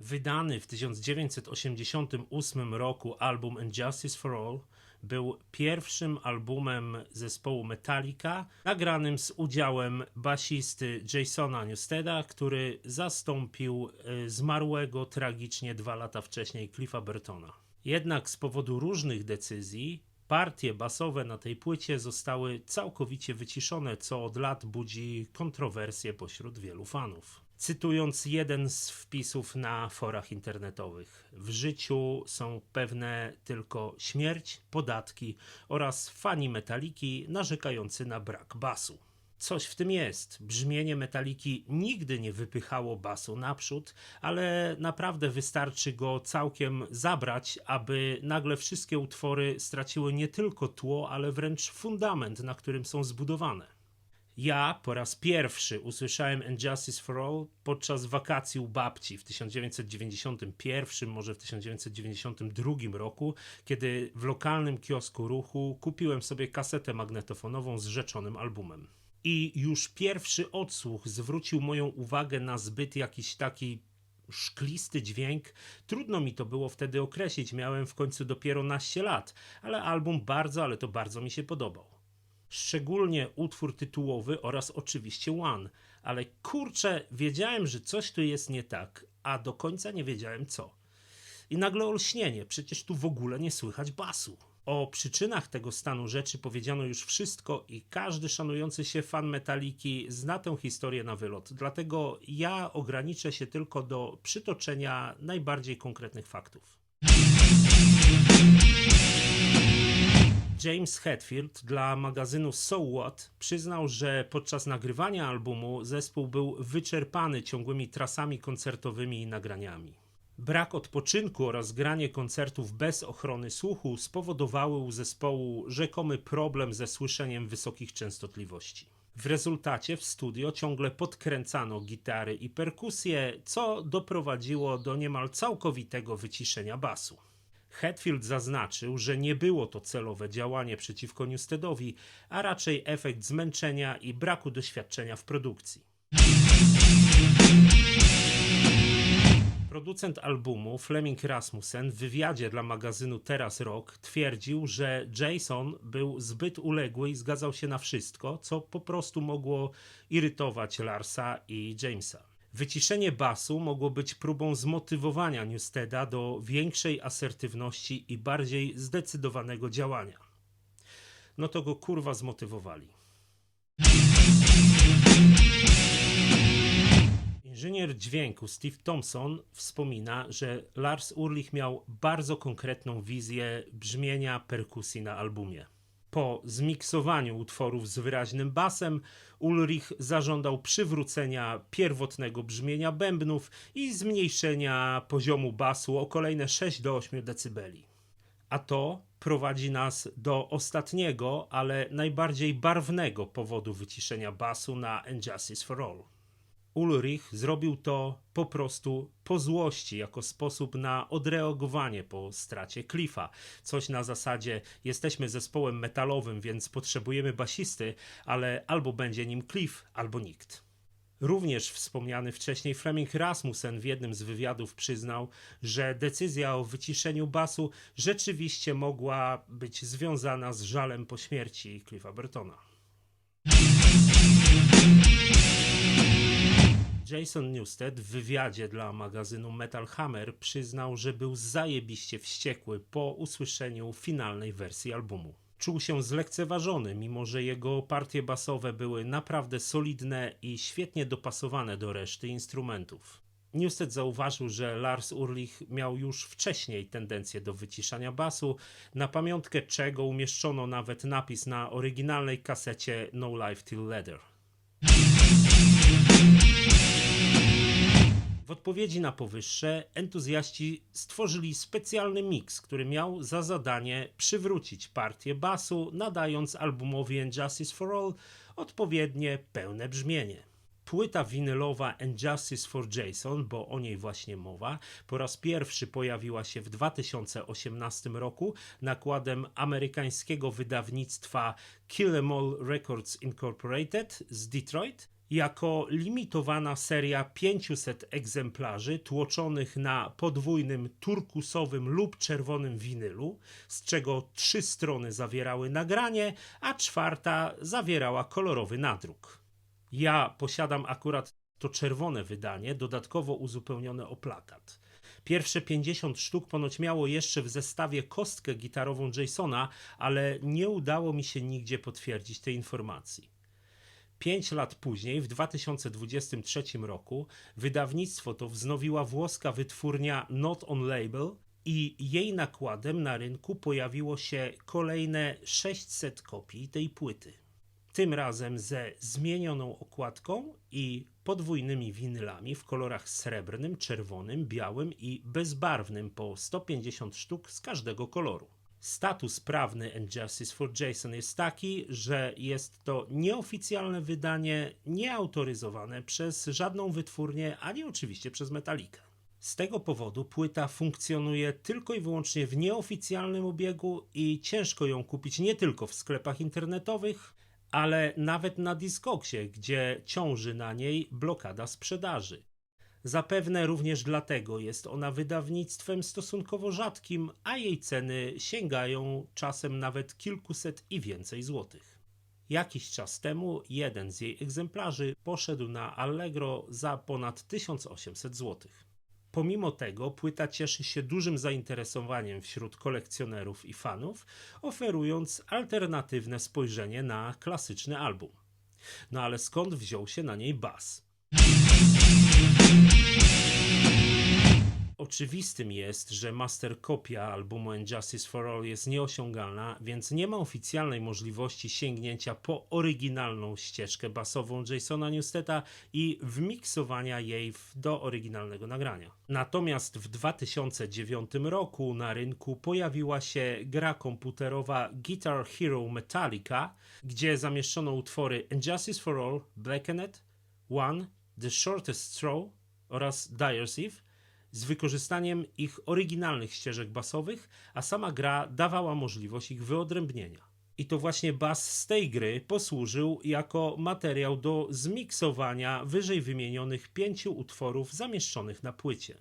Wydany w 1988 roku album And Justice for All był pierwszym albumem zespołu Metallica, nagranym z udziałem basisty Jasona Newsteda, który zastąpił e, zmarłego tragicznie dwa lata wcześniej Cliffa Burtona. Jednak z powodu różnych decyzji partie basowe na tej płycie zostały całkowicie wyciszone, co od lat budzi kontrowersje pośród wielu fanów. Cytując jeden z wpisów na forach internetowych, w życiu są pewne tylko śmierć, podatki oraz fani metaliki narzekający na brak basu. Coś w tym jest. Brzmienie metaliki nigdy nie wypychało basu naprzód, ale naprawdę wystarczy go całkiem zabrać, aby nagle wszystkie utwory straciły nie tylko tło, ale wręcz fundament, na którym są zbudowane. Ja po raz pierwszy usłyszałem And Justice for All podczas wakacji u babci w 1991, może w 1992 roku, kiedy w lokalnym kiosku ruchu kupiłem sobie kasetę magnetofonową z rzeczonym albumem. I już pierwszy odsłuch zwrócił moją uwagę na zbyt jakiś taki szklisty dźwięk. Trudno mi to było wtedy określić, miałem w końcu dopiero naście lat, ale album bardzo, ale to bardzo mi się podobał szczególnie utwór tytułowy oraz oczywiście One. Ale kurczę, wiedziałem, że coś tu jest nie tak, a do końca nie wiedziałem co. I nagle olśnienie, przecież tu w ogóle nie słychać basu. O przyczynach tego stanu rzeczy powiedziano już wszystko i każdy szanujący się fan metaliki zna tę historię na wylot. Dlatego ja ograniczę się tylko do przytoczenia najbardziej konkretnych faktów. James Hetfield dla magazynu So What przyznał, że podczas nagrywania albumu zespół był wyczerpany ciągłymi trasami koncertowymi i nagraniami. Brak odpoczynku oraz granie koncertów bez ochrony słuchu spowodowały u zespołu rzekomy problem ze słyszeniem wysokich częstotliwości. W rezultacie w studio ciągle podkręcano gitary i perkusje, co doprowadziło do niemal całkowitego wyciszenia basu. Hetfield zaznaczył, że nie było to celowe działanie przeciwko Newsteadowi, a raczej efekt zmęczenia i braku doświadczenia w produkcji. Producent albumu Fleming Rasmussen w wywiadzie dla magazynu Teraz Rock twierdził, że Jason był zbyt uległy i zgadzał się na wszystko, co po prostu mogło irytować Larsa i Jamesa. Wyciszenie basu mogło być próbą zmotywowania Newsteda do większej asertywności i bardziej zdecydowanego działania. No to go kurwa zmotywowali. Inżynier dźwięku Steve Thompson wspomina, że Lars Urlich miał bardzo konkretną wizję brzmienia perkusji na albumie. Po zmiksowaniu utworów z wyraźnym basem, Ulrich zażądał przywrócenia pierwotnego brzmienia bębnów i zmniejszenia poziomu basu o kolejne 6 do 8 dB. A to prowadzi nas do ostatniego, ale najbardziej barwnego powodu wyciszenia basu na Injustice for All. Ulrich zrobił to po prostu po złości, jako sposób na odreagowanie po stracie Cliffa. Coś na zasadzie: jesteśmy zespołem metalowym, więc potrzebujemy basisty, ale albo będzie nim Cliff, albo nikt. Również wspomniany wcześniej Fleming Rasmussen w jednym z wywiadów przyznał, że decyzja o wyciszeniu basu rzeczywiście mogła być związana z żalem po śmierci Cliffa Burtona. Jason Newsted w wywiadzie dla magazynu Metal Hammer przyznał, że był zajebiście wściekły po usłyszeniu finalnej wersji albumu. Czuł się zlekceważony, mimo że jego partie basowe były naprawdę solidne i świetnie dopasowane do reszty instrumentów. Newsted zauważył, że Lars Urlich miał już wcześniej tendencję do wyciszania basu, na pamiątkę czego umieszczono nawet napis na oryginalnej kasecie No Life Till Leather. W odpowiedzi na powyższe entuzjaści stworzyli specjalny miks, który miał za zadanie przywrócić partię basu, nadając albumowi And Justice for All odpowiednie pełne brzmienie. Płyta winylowa And for Jason, bo o niej właśnie mowa, po raz pierwszy pojawiła się w 2018 roku nakładem amerykańskiego wydawnictwa Kill Em All Records Incorporated z Detroit jako limitowana seria 500 egzemplarzy tłoczonych na podwójnym turkusowym lub czerwonym winylu, z czego trzy strony zawierały nagranie, a czwarta zawierała kolorowy nadruk. Ja posiadam akurat to czerwone wydanie, dodatkowo uzupełnione o plakat. Pierwsze 50 sztuk ponoć miało jeszcze w zestawie kostkę gitarową Jasona, ale nie udało mi się nigdzie potwierdzić tej informacji. Pięć lat później, w 2023 roku, wydawnictwo to wznowiła włoska wytwórnia Not On Label i jej nakładem na rynku pojawiło się kolejne 600 kopii tej płyty. Tym razem ze zmienioną okładką i podwójnymi winylami w kolorach srebrnym, czerwonym, białym i bezbarwnym po 150 sztuk z każdego koloru. Status prawny And Justice for Jason jest taki, że jest to nieoficjalne wydanie, nieautoryzowane przez żadną wytwórnię, ani oczywiście przez Metallica. Z tego powodu płyta funkcjonuje tylko i wyłącznie w nieoficjalnym obiegu i ciężko ją kupić nie tylko w sklepach internetowych, ale nawet na Discogsie, gdzie ciąży na niej blokada sprzedaży. Zapewne również dlatego jest ona wydawnictwem stosunkowo rzadkim, a jej ceny sięgają czasem nawet kilkuset i więcej złotych. Jakiś czas temu jeden z jej egzemplarzy poszedł na Allegro za ponad 1800 złotych. Pomimo tego płyta cieszy się dużym zainteresowaniem wśród kolekcjonerów i fanów, oferując alternatywne spojrzenie na klasyczny album. No ale skąd wziął się na niej bas? Oczywistym jest, że master kopia albumu And Justice for All jest nieosiągalna, więc nie ma oficjalnej możliwości sięgnięcia po oryginalną ścieżkę basową Jasona Newsteta i wmiksowania jej do oryginalnego nagrania. Natomiast w 2009 roku na rynku pojawiła się gra komputerowa Guitar Hero Metallica, gdzie zamieszczono utwory And Justice for All, Blackened, One, The Shortest Straw oraz Dyer's Eve z wykorzystaniem ich oryginalnych ścieżek basowych, a sama gra dawała możliwość ich wyodrębnienia. I to właśnie bas z tej gry posłużył jako materiał do zmiksowania wyżej wymienionych pięciu utworów zamieszczonych na płycie.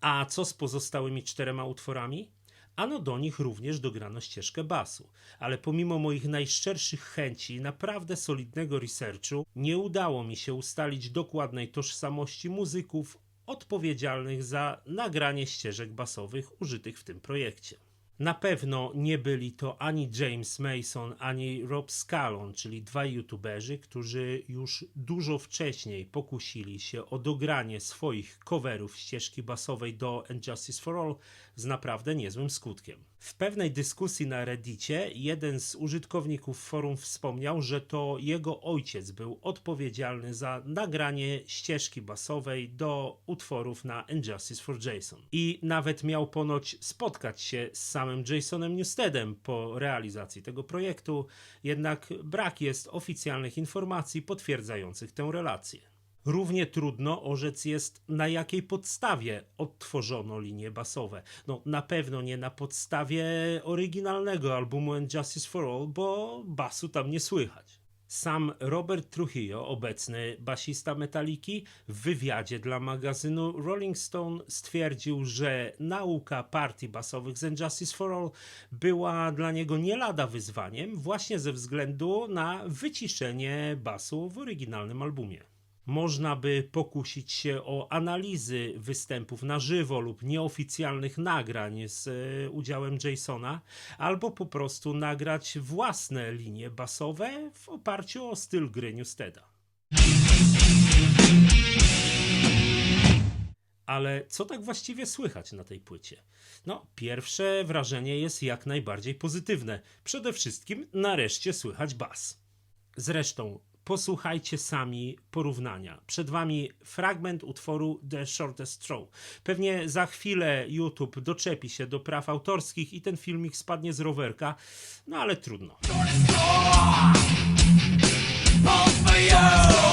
A co z pozostałymi czterema utworami? Ano do nich również dograno ścieżkę basu, ale pomimo moich najszczerszych chęci, naprawdę solidnego researchu, nie udało mi się ustalić dokładnej tożsamości muzyków odpowiedzialnych za nagranie ścieżek basowych użytych w tym projekcie. Na pewno nie byli to ani James Mason, ani Rob Scallon, czyli dwaj youtuberzy, którzy już dużo wcześniej pokusili się o dogranie swoich coverów ścieżki basowej do And Justice for All z naprawdę niezłym skutkiem. W pewnej dyskusji na Reddicie jeden z użytkowników forum wspomniał, że to jego ojciec był odpowiedzialny za nagranie ścieżki basowej do utworów na And Justice for Jason. I nawet miał ponoć spotkać się z samym Jasonem Newstedem po realizacji tego projektu, jednak brak jest oficjalnych informacji potwierdzających tę relację. Równie trudno orzec jest, na jakiej podstawie odtworzono linie basowe. No, na pewno nie na podstawie oryginalnego albumu And Justice for All, bo basu tam nie słychać. Sam Robert Trujillo, obecny basista Metaliki, w wywiadzie dla magazynu Rolling Stone stwierdził, że nauka partii basowych z Justice for All była dla niego nie lada wyzwaniem, właśnie ze względu na wyciszenie basu w oryginalnym albumie. Można by pokusić się o analizy występów na żywo lub nieoficjalnych nagrań z e, udziałem Jasona, albo po prostu nagrać własne linie basowe w oparciu o styl gry Newsteda. Ale co tak właściwie słychać na tej płycie? No, pierwsze wrażenie jest jak najbardziej pozytywne. Przede wszystkim nareszcie słychać bas. Zresztą posłuchajcie sami porównania. Przed wami fragment utworu The Shortest Straw. Pewnie za chwilę YouTube doczepi się do praw autorskich i ten filmik spadnie z rowerka, no ale trudno. Both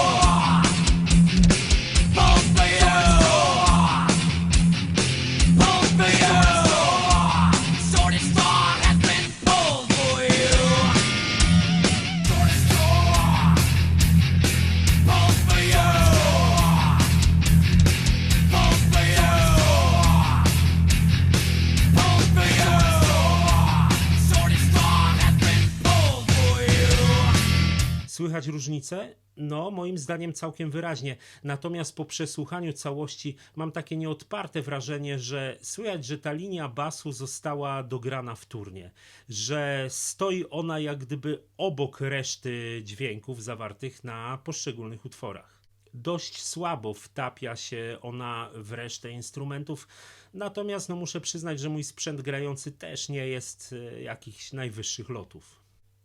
Słychać różnicę? No, moim zdaniem całkiem wyraźnie. Natomiast po przesłuchaniu całości mam takie nieodparte wrażenie, że słychać, że ta linia basu została dograna wtórnie, że stoi ona jak gdyby obok reszty dźwięków zawartych na poszczególnych utworach. Dość słabo wtapia się ona w resztę instrumentów, natomiast no muszę przyznać, że mój sprzęt grający też nie jest e, jakichś najwyższych lotów.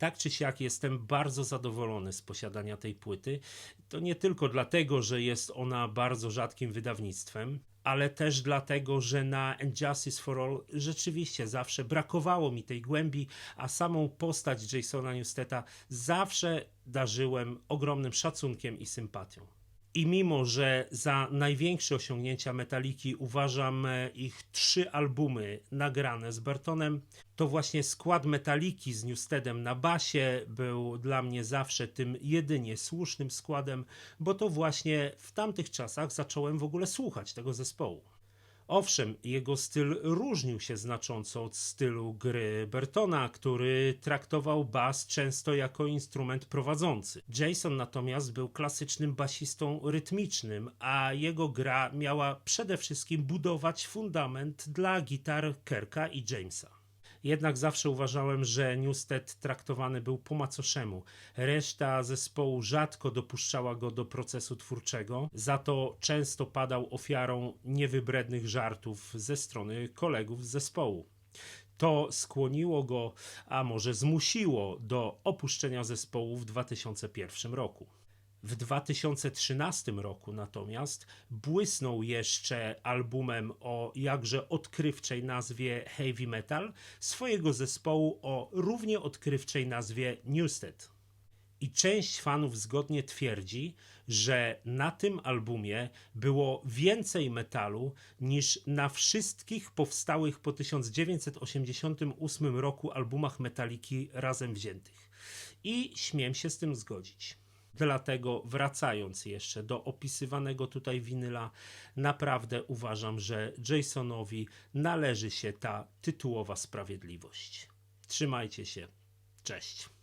Tak czy siak jestem bardzo zadowolony z posiadania tej płyty. To nie tylko dlatego, że jest ona bardzo rzadkim wydawnictwem, ale też dlatego, że na And Justice for All rzeczywiście zawsze brakowało mi tej głębi, a samą postać Jasona Newsteta zawsze darzyłem ogromnym szacunkiem i sympatią. I mimo, że za największe osiągnięcia Metaliki uważam e, ich trzy albumy nagrane z Bertonem, to właśnie skład Metaliki z Newstedem na basie był dla mnie zawsze tym jedynie słusznym składem, bo to właśnie w tamtych czasach zacząłem w ogóle słuchać tego zespołu. Owszem, jego styl różnił się znacząco od stylu gry Bertona, który traktował bas często jako instrument prowadzący. Jason natomiast był klasycznym basistą rytmicznym, a jego gra miała przede wszystkim budować fundament dla gitar Kerka i Jamesa. Jednak zawsze uważałem, że Newsted traktowany był po macoszemu. Reszta zespołu rzadko dopuszczała go do procesu twórczego, za to często padał ofiarą niewybrednych żartów ze strony kolegów z zespołu. To skłoniło go, a może zmusiło do opuszczenia zespołu w 2001 roku. W 2013 roku natomiast błysnął jeszcze albumem o jakże odkrywczej nazwie Heavy Metal swojego zespołu o równie odkrywczej nazwie Newsted. I część fanów zgodnie twierdzi, że na tym albumie było więcej metalu niż na wszystkich powstałych po 1988 roku albumach Metaliki razem wziętych. I śmiem się z tym zgodzić. Dlatego wracając jeszcze do opisywanego tutaj winyla, naprawdę uważam, że Jasonowi należy się ta tytułowa sprawiedliwość. Trzymajcie się. Cześć.